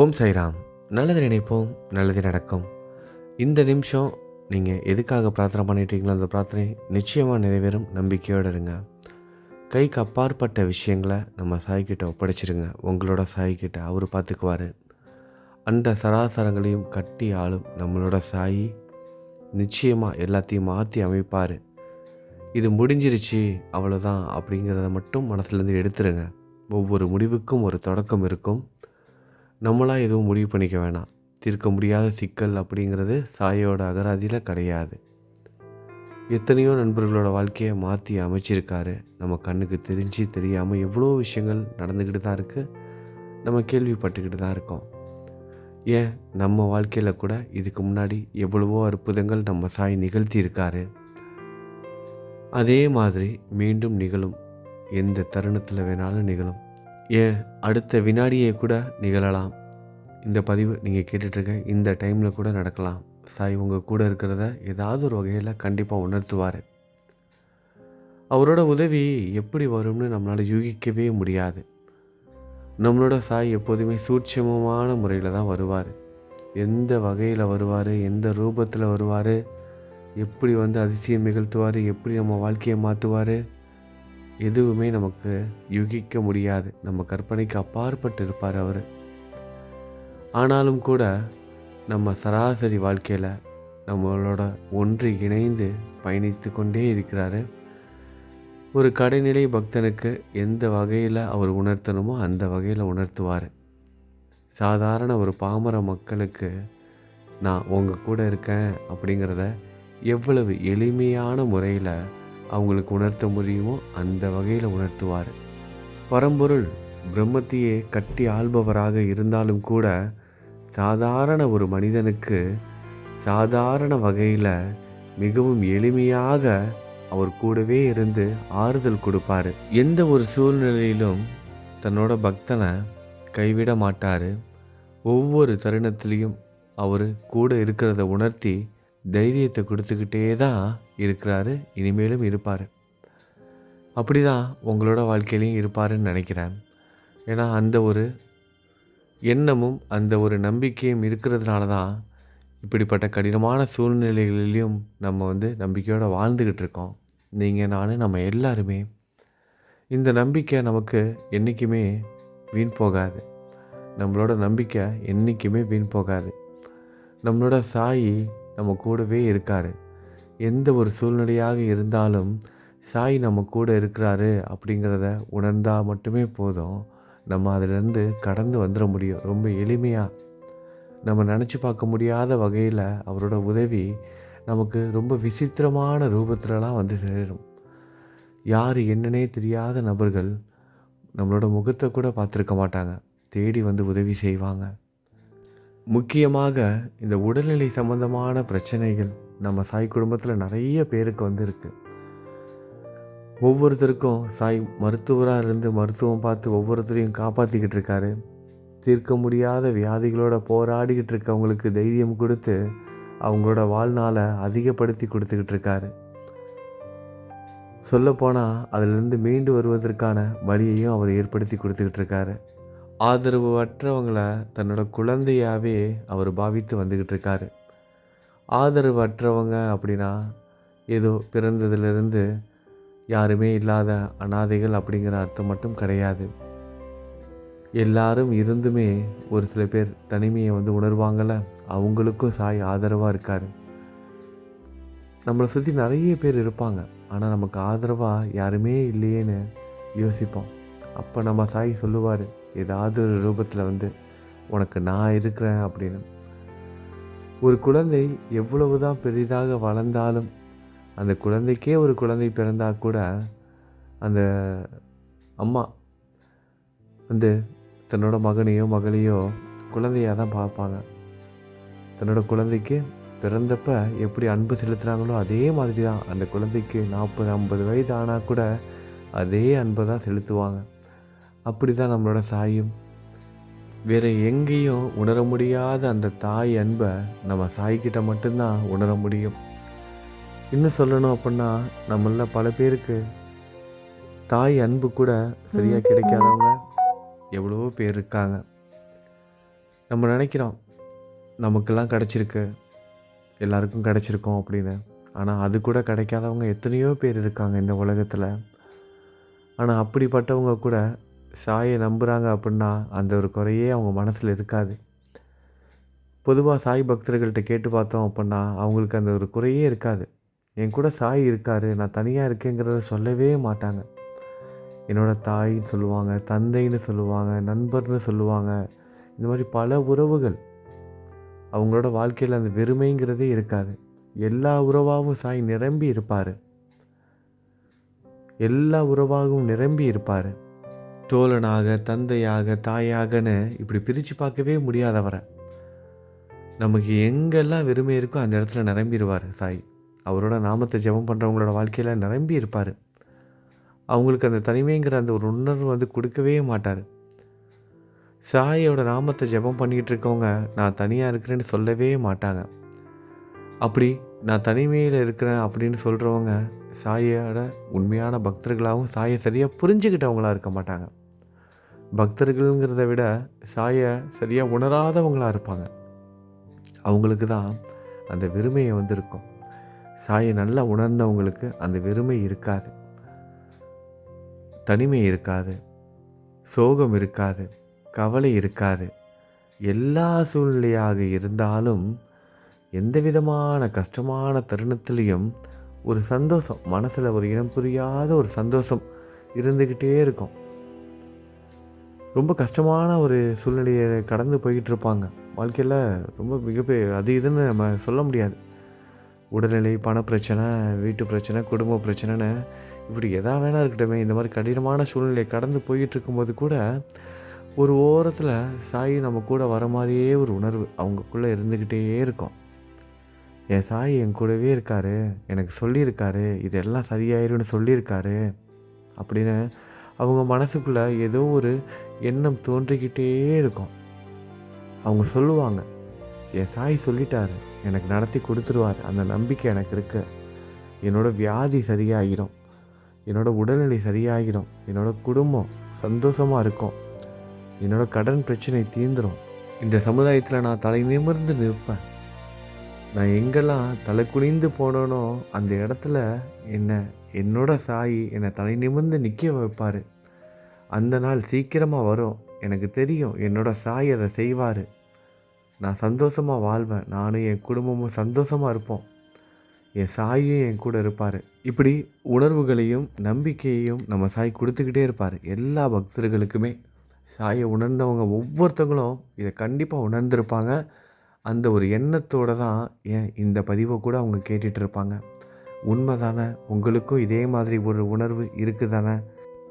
ஓம் சைராம் நல்லது நினைப்போம் நல்லது நடக்கும். இந்த நிமிஷம் நீங்கள் எதுக்காக பிரார்த்தனை பண்ணிட்டீங்களோ அந்த பிரார்த்தனை நிச்சயமாக நிறைவேறும். நம்பிக்கையோடு இருங்க. கைக்கு அப்பாற்பட்ட விஷயங்களை நம்ம சாய்கிட்ட ஒப்படைச்சிருங்க. உங்களோட சாய்கிட்ட அவர் பார்த்துக்குவார். அந்த சராசரங்களையும் கட்டி ஆளும் நம்மளோட சாயி நிச்சயமாக எல்லாத்தையும் மாற்றி அமைப்பார். இது முடிஞ்சிருச்சு அவ்வளோதான் அப்படிங்கிறத மட்டும் மனசுலேருந்து எடுத்துருங்க. ஒவ்வொரு முடிவுக்கும் ஒரு தொடக்கம் இருக்கும். நம்மளாக எதுவும் முடிவு பண்ணிக்க வேணாம். தீர்க்க முடியாத சிக்கல் அப்படிங்கிறது சாயோட அகராதியில் கிடையாது. எத்தனையோ நண்பர்களோட வாழ்க்கையை மாற்றி அமைச்சிருக்காரு. நம்ம கண்ணுக்கு தெரிஞ்சு தெரியாமல் எவ்வளோ விஷயங்கள் நடந்துக்கிட்டு தான் இருக்குது நம்ம கேள்விப்பட்டுக்கிட்டு தான் இருக்கோம். ஏன்? நம்ம வாழ்க்கையில் கூட இதுக்கு முன்னாடி எவ்வளவோ அற்புதங்கள் நம்ம சாய் நிகழ்த்தி இருக்காரு. அதே மாதிரி மீண்டும் நிகழும். எந்த தருணத்தில் வேணாலும் நிகழும். ஏன் அடுத்த வினாடியே கூட நிகழலாம். இந்த பதிவு நீங்கள் கேட்டுட்ருக்க இந்த டைமில் கூட நடக்கலாம். சாய் உங்கள் கூட இருக்கிறத ஏதாவது ஒரு வகையில் கண்டிப்பாக உணர்த்துவார். அவரோட உதவி எப்படி வரும்னு நம்மளால் யூகிக்கவே முடியாது. நம்மளோட சாய் எப்போதுமே சூட்சமமான முறையில் தான் வருவார். எந்த வகையில் வருவார் எந்த ரூபத்தில் வருவார் எப்படி வந்து அதிசயம் நிகழ்த்துவார் எப்படி நம்ம வாழ்க்கையை மாற்றுவார் எதுவுமே நமக்கு யூகிக்க முடியாது. நம்ம கற்பனைக்கு அப்பாற்பட்டு இருப்பார் அவர். ஆனாலும் கூட நம்ம சராசரி வாழ்க்கையில் நம்மளோட ஒன்று இணைந்து பயணித்து கொண்டே இருக்கிறாரு. ஒரு கடைநிலை பக்தனுக்கு எந்த வகையில் அவர் உணர்த்தணுமோ அந்த வகையில் உணர்த்துவார். சாதாரண ஒரு பாமர மக்களுக்கு நான் உங்கள் கூட இருக்கேன் அப்படிங்கிறத எவ்வளவு எளிமையான முறையில் அவங்களுக்கு உணர்த்த முடியுமோ அந்த வகையில் உணர்த்துவார். பரம்பொருள் பிரம்மத்தையே கட்டி ஆள்பவராக இருந்தாலும் கூட சாதாரண ஒரு மனிதனுக்கு சாதாரண வகையில் மிகவும் எளிமையாக அவர் கூடவே இருந்து ஆறுதல் கொடுப்பார். எந்த ஒரு சூழ்நிலையிலும் தன்னோட பக்தனை கைவிட மாட்டார். ஒவ்வொரு தருணத்திலையும் அவர் கூட இருக்கிறத உணர்த்தி தைரியத்தை கொடுத்துக்கிட்டே தான் இருக்கிறாரு. இனிமேலும் இருப்பார். அப்படி தான் உங்களோட வாழ்க்கையிலையும் இருப்பாருன்னு நினைக்கிறேன். ஏன்னா அந்த ஒரு எண்ணமும் அந்த ஒரு நம்பிக்கையும் இருக்கிறதுனால தான் இப்படிப்பட்ட கடினமான சூழ்நிலைகளிலையும் நம்ம வந்து நம்பிக்கையோடு வாழ்ந்துக்கிட்டு இருக்கோம். நீங்கள் நான் நம்ம எல்லாருமே. இந்த நம்பிக்கை நமக்கு என்றைக்குமே வீண் போகாது. நம்மளோட நம்பிக்கை என்றைக்குமே வீண் போகாது. நம்மளோட சாயி நம்ம கூடவே இருக்கார். எந்த ஒரு சூழ்நிலையாக இருந்தாலும் சாய் நம்ம கூட இருக்கிறாரு அப்படிங்கிறத உணர்ந்தால் மட்டுமே போதும். நம்ம அதிலேருந்து கடந்து வந்துட முடியும். ரொம்ப எளிமையாக நம்ம நினச்சி பார்க்க முடியாத வகையில் அவரோட உதவி நமக்கு ரொம்ப விசித்திரமான ரூபத்திலலாம் வந்து சேரும். யார் என்னன்னே தெரியாத நபர்கள் நம்மளோட முகத்தை கூட பார்த்துருக்க மாட்டாங்க. தேடி வந்து உதவி செய்வாங்க. முக்கியமாக இந்த உடல்நிலை சம்பந்தமான பிரச்சனைகள் நம்ம சாய் குடும்பத்தில் நிறைய பேருக்கு வந்துருக்கு. ஒவ்வொருத்தருக்கும் சாய் மருத்துவராக இருந்து மருத்துவம் பார்த்து ஒவ்வொருத்தரையும் காப்பாற்றிக்கிட்டு இருக்காரு. தீர்க்க முடியாத வியாதிகளோட போராடிக்கிட்டு இருக்கவங்களுக்கு தைரியம் கொடுத்து அவங்களோட வாழ்நாளை அதிகப்படுத்தி கொடுத்துக்கிட்டு இருக்காரு. சொல்லப்போனால் அதிலிருந்து மீண்டு வருவதற்கான வழியையும் அவர் ஏற்படுத்தி கொடுத்துக்கிட்டு இருக்காரு. ஆதரவு அற்றவங்களை தன்னோட குழந்தையாகவே அவர் பாவித்து வந்துக்கிட்டு இருக்காரு ஆதரவு அற்றவங்க அப்படின்னா ஏதோ பிறந்ததுலேருந்து யாருமே இல்லாத அனாதைகள் அப்படிங்கிற அர்த்தம் மட்டும் கிடையாது. எல்லாரும் இருந்துமே ஒரு சில பேர் தனிமையை வந்து உணர்வாங்கள்ல அவங்களுக்கும் சாய் ஆதரவாக இருக்கார். நம்மளை சுற்றி நிறைய பேர் இருப்பாங்க. ஆனால் நமக்கு ஆதரவாக யாருமே இல்லையேன்னு யோசிப்போம். அப்போ நம்ம சாய் சொல்லுவார் ஏதாவது ஒரு ரூபத்தில் வந்து உனக்கு நான் இருக்கிறேன் அப்படின்னு. ஒரு குழந்தை எவ்வளவு தான் பெரிதாக வளர்ந்தாலும் அந்த குழந்தைக்கே ஒரு குழந்தை பிறந்தா கூட அந்த அம்மா வந்து தன்னோட மகனையோ மகளையோ குழந்தையாக தான் பார்ப்பாங்க. தன்னோட குழந்தைக்கு பிறந்தப்ப எப்படி அன்பு செலுத்துகிறாங்களோ அதே மாதிரி தான் அந்த குழந்தைக்கு நாற்பது ஐம்பது வயது ஆனால் கூட அதே அன்பை தான் செலுத்துவாங்க. அப்படி தான் நம்மளோட சாயும். வேறு எங்கேயும் உணர முடியாத அந்த தாய் அன்பை நம்ம சாய்கிட்ட மட்டும்தான் உணர முடியும். இன்னும் சொல்லணும் அப்படின்னா நம்மள பல பேருக்கு தாய் அன்பு கூட சரியாக கிடைக்காதவங்க எவ்வளவோ பேர் இருக்காங்க. நம்ம நினைக்கிறோம் நமக்கெல்லாம் கிடச்சிருக்கு. எல்லாருக்கும் கிடச்சிருக்கோம் அப்படின்னு. ஆனால் அது கூட கிடைக்காதவங்க எத்தனையோ பேர் இருக்காங்க இந்த உலகத்தில். ஆனால் அப்படிப்பட்டவங்க கூட சாயை நம்புகிறாங்க அப்படின்னா அந்த ஒரு குறையே அவங்க மனசில் இருக்காது. பொதுவாக சாய் பக்தர்கள்ட்ட கேட்டு பார்த்தோம் அப்படின்னா அவங்களுக்கு அந்த ஒரு குறையே இருக்காது. என் கூட சாய் இருக்கார் நான் தனியாக இருக்கேங்கிறத சொல்லவே மாட்டாங்க. என்னோடய தாயின்னு சொல்லுவாங்க தந்தைன்னு சொல்லுவாங்க நண்பர்னு சொல்லுவாங்க. இந்த மாதிரி பல உறவுகள். அவங்களோட வாழ்க்கையில் அந்த வெறுமைங்கிறதே இருக்காது. எல்லா உறவாகவும் சாய் நிரம்பி இருப்பார். எல்லா உறவாகவும் நிரம்பி இருப்பார். தோழனாக தந்தையாக தாயாகன்னு இப்படி பிரித்து பார்க்கவே முடியாதவரை. நமக்கு எங்கெல்லாம் வெறுமை இருக்கோ அந்த இடத்துல நிரம்பிடுவார் சாய். அவரோட நாமத்தை ஜெபம் பண்ணுறவங்களோட வாழ்க்கையில் நிரம்பி இருப்பார் அவங்களுக்கு அந்த தனிமைங்கிற அந்த ஒரு உணர்வு வந்து கொடுக்கவே மாட்டார். சாயோட நாமத்தை ஜெபம் பண்ணிக்கிட்டு இருக்கவங்க நான் தனியாக இருக்கிறேன்னு சொல்லவே மாட்டாங்க. அப்படி நான் தனிமையில் இருக்கிறேன் அப்படின்னு சொல்கிறவங்க சாயோட உண்மையான பக்தர்களாகவும் சாயை சரியாக புரிஞ்சுக்கிட்டவங்களா இருக்க மாட்டாங்க. பக்தர்கள்ங்கிறத விட சாயை சரியாக உணராதவங்களாக இருப்பாங்க. அவங்களுக்கு தான் அந்த வெறுமையை வந்து இருக்கும் சாயை நல்லா உணர்ந்தவங்களுக்கு அந்த வெறுமை இருக்காது. தனிமை இருக்காது. சோகம் இருக்காது. கவலை இருக்காது. எல்லா சூழ்நிலையாக இருந்தாலும் எந்த விதமான கஷ்டமான தருணத்துலேயும் ஒரு சந்தோஷம். மனசில் ஒரு இனம் புரியாத ஒரு சந்தோஷம் இருந்துக்கிட்டே இருக்கும். ரொம்ப கஷ்டமான ஒரு சூழ்நிலையை கடந்து போய்கிட்டு இருப்பாங்க. வாழ்க்கையில் ரொம்ப மிகப்பெரிய அது இதுன்னு நம்ம சொல்ல முடியாது. உடல்நிலை பணப்பிரச்சனை வீட்டு பிரச்சனை குடும்ப பிரச்சனைன்னு இப்படி எதா வேணா இருக்கட்டுமே இந்த மாதிரி கடினமான சூழ்நிலையை கடந்து போய்கிட்டு இருக்கும்போது கூட ஒரு ஓரத்தில் சாய் நம்ம கூட வர மாதிரியே ஒரு உணர்வு அவங்கக்குள்ளே இருந்துக்கிட்டே இருக்கும். என் சாய் என் கூடவே இருக்காரு. எனக்கு சொல்லியிருக்காரு. இதெல்லாம் சரியாயிரும்னு சொல்லியிருக்காரு. அப்படின்னு அவங்க மனசுக்குள்ளே ஏதோ ஒரு எண்ணம் தோன்றிக்கிட்டே இருக்கும். அவங்க சொல்லுவாங்க என் சாய் சொல்லிட்டாரு. எனக்கு நடத்தி கொடுத்துருவார். அந்த நம்பிக்கை எனக்கு இருக்கு. என்னோட வியாதி சரியாகிடும் என்னோட உடல்நிலை சரியாகிடும் என்னோட குடும்பம் சந்தோஷமாக இருக்கும். என்னோட கடன் பிரச்சனை தீந்துடும் இந்த சமுதாயத்தில் நான் தலை நிமிர்ந்து நிற்பேன். நான் எங்கெல்லாம் தலை குனிந்து போனேனோ அந்த இடத்துல என்ன என்னோட சாய் என்னை தலை நிமிர்ந்து நிற்க வைப்பார். அந்த நாள் சீக்கிரமாக வரும். எனக்கு தெரியும் என்னோட சாய் அதை செய்வார். நான் சந்தோஷமாக வாழ்வேன். நானும் என் குடும்பமும் சந்தோஷமாக இருப்போம். என் சாயும் என் கூட இருப்பார். இப்படி உணர்வுகளையும் நம்பிக்கையையும் நம்ம சாய் கொடுத்துக்கிட்டே இருப்பார். எல்லா பக்தர்களுக்குமே. சாயை உணர்ந்தவங்க ஒவ்வொருத்தவங்களும் இதை கண்டிப்பாக உணர்ந்திருப்பாங்க. அந்த ஒரு எண்ணத்தோடு தான் ஏன் இந்த பதிவை கூட அவங்க கேட்டுட்ருப்பாங்க உண்மை தானே உங்களுக்கும் இதே மாதிரி ஒரு உணர்வு இருக்குது தானே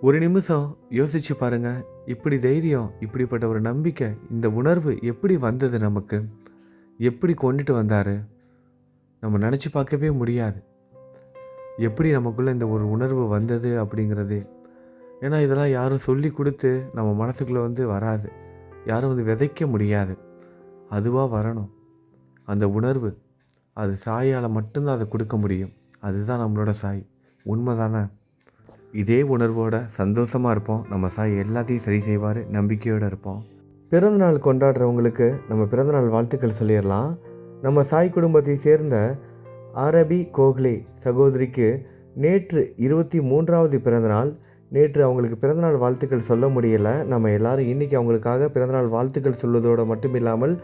ஒரு நிமிஷம் யோசிச்சு பாருங்கள் இப்படி தைரியம் இப்படிப்பட்ட ஒரு நம்பிக்கை இந்த உணர்வு எப்படி வந்தது நமக்கு? எப்படி கொண்டுட்டு வந்தார்? நம்ம நினச்சி பார்க்கவே முடியாது. எப்படி நமக்குள்ளே இந்த ஒரு உணர்வு வந்தது அப்படிங்கிறது. ஏன்னா இதெல்லாம் யாரும் சொல்லி கொடுத்து நம்ம மனசுக்குள்ளே வந்து வராது. யாரும் வந்து விதைக்க முடியாது. அதுவாக வரணும். அந்த உணர்வு அது சாயால் மட்டும்தான் அதை கொடுக்க முடியும். அதுதான் நம்மளோட சாய். உண்மை தானே இதே உணர்வோட சந்தோஷமாக இருப்போம். நம்ம சாய் எல்லாத்தையும் சரி செய்வார் நம்பிக்கையோடு இருப்போம். பிறந்தநாள் கொண்டாடுறவங்களுக்கு நம்ம பிறந்தநாள் வாழ்த்துக்கள் சொல்லிடலாம். நம்ம சாய் குடும்பத்தை சேர்ந்த அரபி கோக்லே சகோதரிக்கு நேற்று இருபத்தி மூன்றாவது பிறந்தநாள் நேற்று அவங்களுக்கு பிறந்தநாள் வாழ்த்துக்கள் சொல்ல முடியலை. நம்ம எல்லாரும் இன்றைக்கி அவங்களுக்காக பிறந்தநாள் வாழ்த்துக்கள் சொல்வதோடு மட்டும் இல்லாமல்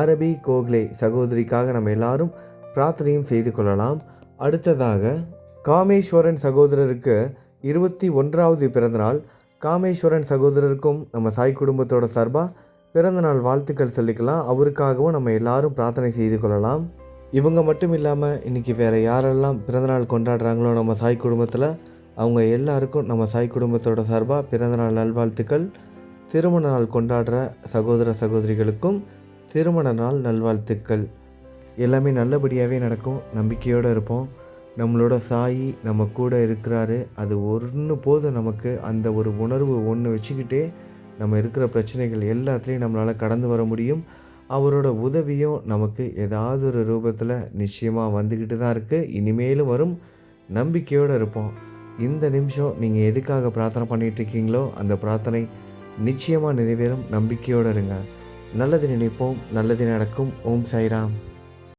அரபி கோக்லே சகோதரிக்காக நம்ம எல்லாரும் பிரார்த்தனையும் செய்து கொள்ளலாம். அடுத்ததாக காமேஸ்வரன் சகோதரருக்கு இருபத்தி ஒன்றாவது பிறந்தநாள். காமேஸ்வரன் சகோதரருக்கும் நம்ம சாய் குடும்பத்தோட சார்பாக பிறந்தநாள் வாழ்த்துக்கள் சொல்லிக்கலாம். அவருக்காகவும் நம்ம எல்லாரும் பிரார்த்தனை செய்து கொள்ளலாம். இவங்க மட்டும் இல்லாமல் இன்றைக்கி வேறு யாரெல்லாம் பிறந்தநாள் கொண்டாடுறாங்களோ நம்ம சாய் குடும்பத்தில் அவங்க எல்லாருக்கும் நம்ம சாய் குடும்பத்தோட சார்பாக பிறந்தநாள் நல்வாழ்த்துக்கள். திருமண நாள் கொண்டாடுற சகோதர சகோதரிகளுக்கும் திருமண நாள் நல்வாழ்த்துக்கள். எல்லாமே நல்லபடியாகவே நடக்கும். நம்பிக்கையோடு இருப்போம். நம்மளோட சாயி நம்ம கூட இருக்கிறாரு. அது ஒன்று போதும் நமக்கு. அந்த ஒரு உணர்வு ஒன்று வச்சுக்கிட்டே நம்ம இருக்கிற பிரச்சனைகள் எல்லாத்துலேயும் நம்மளால் கடந்து வர முடியும். அவரோட உதவியும் நமக்கு ஏதாவது ஒரு ரூபத்தில் நிச்சயமாக வந்துக்கிட்டு தான் இருக்குது இனிமேலும் வரும். நம்பிக்கையோடு இருப்போம். இந்த நிமிஷம் நீங்கள் எதுக்காக பிரார்த்தனை பண்ணிகிட்டு இருக்கீங்களோ அந்த பிரார்த்தனை நிச்சயமாக நிறைவேறும். நம்பிக்கையோடு இருங்க. நல்லது நினைப்போம் நல்லது நடக்கும். ஓம் சாய்ராம்.